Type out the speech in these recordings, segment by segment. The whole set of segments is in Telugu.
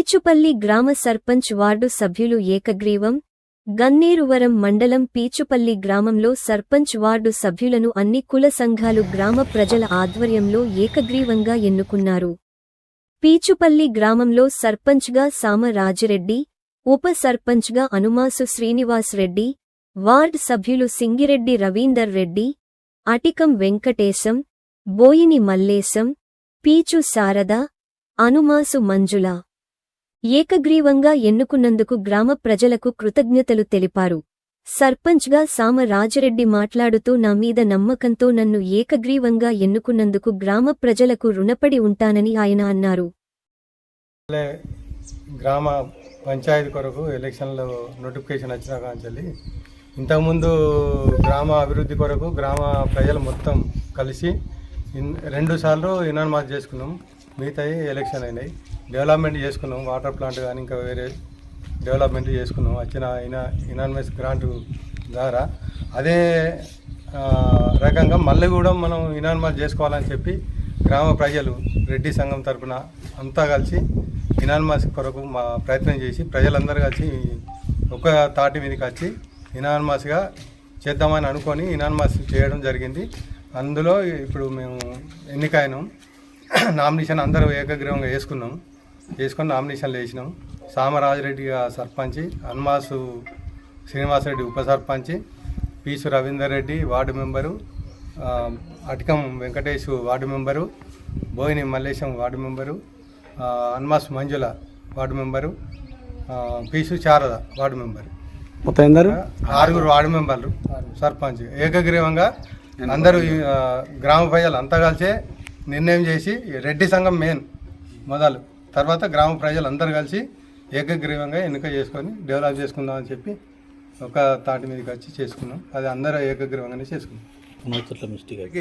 పీచుపల్లి గ్రామ సర్పంచ్ వార్డు సభ్యులు ఏకగ్రీవం గన్నేరువరం మండలం పీచుపల్లి గ్రామంలో సర్పంచ్ వార్డు సభ్యులను అన్ని కుల సంఘాలు గ్రామ ప్రజల ఆధ్వర్యంలో ఏకగ్రీవంగా ఎన్నుకున్నారు. పీచుపల్లి గ్రామంలో సర్పంచ్గా సామరాజిరెడ్డి ఉప సర్పంచ్గా అనుమాసు శ్రీనివాస్ రెడ్డి వార్డ్ సభ్యులు సింగిరెడ్డి రవీందర్ రెడ్డి అటికం వెంకటేశం బోయిని మల్లేశం పీచు శారద అనుమాసు మంజుల. ఏకగ్రీవంగా ఎన్నుకున్నందుకు గ్రామ ప్రజలకు కృతజ్ఞతలు తెలిపారు. సర్పంచ్గా సామ రాజరెడ్డి మాట్లాడుతూ నా మీద నమ్మకంతో నన్ను ఏకగ్రీవంగా ఎన్నుకున్నందుకు గ్రామ ప్రజలకు రుణపడి ఉంటానని ఆయన అన్నారు. గ్రామ పంచాయతీ కొరకు ఎలక్షన్లో నోటిఫికేషన్ వచ్చిన కాంచెల్లి ఇంతకుముందు గ్రామ అభివృద్ధి కొరకు గ్రామ ప్రజలు మొత్తం కలిసి రెండు సార్లు ఇనాన్మాస్ చేసుకున్నాం. మిగతాయి ఎలక్షన్ అయినాయి. డెవలప్మెంట్ చేసుకున్నాం వాటర్ ప్లాంట్ కానీ ఇంకా వేరే డెవలప్మెంట్ చేసుకున్నాం. వచ్చిన ఇనా ఇనాన్మస్ గ్రాంట్ ద్వారా. అదే రకంగా మళ్ళీ కూడా మనం ఇనాన్మాస్ చేసుకోవాలని చెప్పి గ్రామ ప్రజలు రెడ్డి సంఘం తరఫున అంతా కలిసి ఇనాన్మాస్ కొరకు మా ప్రయత్నం చేసి ప్రజలందరూ కలిసి ఒక తాటి మీదకి వచ్చి ఇనాన్మాస్గా చేద్దామని అనుకొని ఇనాన్మాస్ చేయడం జరిగింది. అందులో ఇప్పుడు మేము ఎన్నికైనాం. నామినేషన్ అందరూ ఏకగ్రీవంగా వేసుకున్నాం. వేసుకొని నామినేషన్లు వేసినాం. సామరాజరెడ్డిగా సర్పంచి హన్మాసు శ్రీనివాసరెడ్డి ఉప సర్పంచి Peesu Ravinder Reddy ward member Atikam Venkatesh ward member Boini Mallesham ward member Hanmas Manjula ward member Peesu Sharada ward member. మొత్తం ఎందరు? ఆరుగురు వార్డు మెంబర్లు సర్పంచ్. ఏకగ్రీవంగా అందరూ గ్రామ ప్రజలు అంతా కలిసే నిర్ణయం చేసి రెడ్డి సంఘం మెయిన్ మొదలు. తర్వాత గ్రామ ప్రజలు అందరూ కలిసి ఏకగ్రీవంగా ఎన్నిక చేసుకొని డెవలప్ చేసుకుందామని చెప్పి ఒక తాటి మీదకి వచ్చి చేసుకున్నాం. అది అందరూ ఏకగ్రీవంగానే చేసుకున్నాం.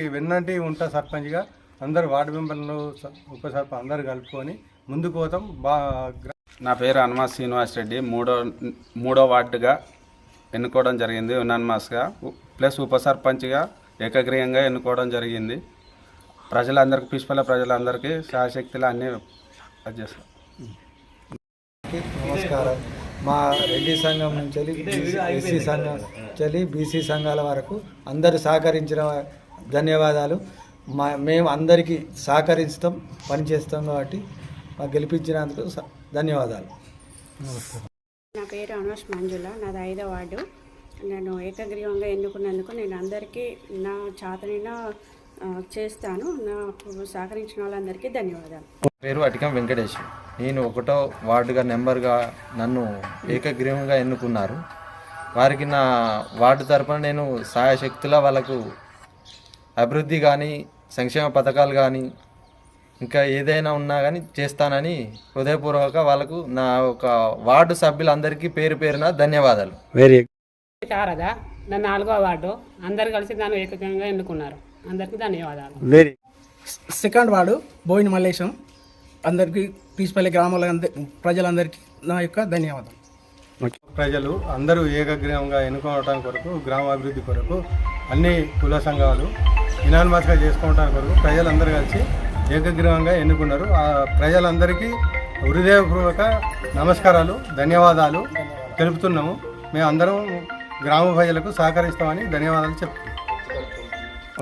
వెన్నంటి ఉంటా సర్పంచ్గా అందరు వార్డు మెంబర్లు స- ఉప సర్పంచ్ అందరు కలుపుకొని ముందుకు పోతాం. బా నా పేరు హనుమాస్ శ్రీనివాస్ రెడ్డి. మూడో మూడో వార్డుగా ఎన్నుకోవడం జరిగింది. యునాన్మాస్గా ప్లస్ ఉప సర్పంచ్గా ఏకగ్రీయంగా ఎన్నుకోవడం జరిగింది. ప్రజలందరికీ పిష్పల ప్రజలందరికీ శాశక్తులు అన్నీ అది చేస్తాం నమస్కారం. మా రెడ్డి సంఘం నుంచి ఎస్సీ సంఘం నుంచి బీసీ సంఘాల వరకు అందరూ సహకరించిన ధన్యవాదాలు. మా మేము అందరికీ సహకరిస్తాం పనిచేస్తాం కాబట్టి మాకు గెలిపించినందుకు స- ధన్యవాదాలు. నా పేరు అనోష్ మంజుల నాది ఐదో వార్డు. నేను ఏకగ్రీవంగా ఎన్నుకున్నందుకు నేను అందరికీ నా చాతనైనా చేస్తాను. నాకు సహకరించిన వాళ్ళందరికీ ధన్యవాదాలు. పేరు అటికం వెంకటేష్. నేను ఒకటో వార్డుగా నెంబర్గా నన్ను ఏకగ్రీవంగా ఎన్నుకున్నారు. వారికి నా వార్డు తరపున నేను సహాయశక్తుల వాళ్ళకు అభివృద్ధి కానీ సంక్షేమ పథకాలు కానీ ఇంకా ఏదైనా ఉన్నా కానీ చేస్తానని హృదయపూర్వక వాళ్ళకు నా ఒక వార్డు సభ్యులందరికీ పేరు పేరున ధన్యవాదాలు. వెరీ శారద నా నాలుగో వార్డు. అందరు కలిసి నన్ను ఏకగ్రీవంగా ఎన్నుకున్నారు. అందరికీ ధన్యవాదాలు. Very second ward Boina Mallesham. అందరికీ పీస్పల్లి గ్రామాల ప్రజలందరికీ నా యొక్క ధన్యవాదాలు. ప్రజలు అందరూ ఏకగ్రీవంగా ఎన్నుకోవడానికి కొరకు గ్రామ అభివృద్ధి కొరకు అన్ని కుల సంఘాలు ఇనాన్మాస్గా చేసుకోవడానికి కొరకు ప్రజలందరూ కలిసి ఏకగ్రీవంగా ఎన్నుకున్నారు. ఆ ప్రజలందరికీ హృదయపూర్వక నమస్కారాలు ధన్యవాదాలు తెలుపుతున్నాము. మేము అందరం గ్రామ ప్రజలకు సహకరిస్తామని ధన్యవాదాలు చెప్తున్నాము.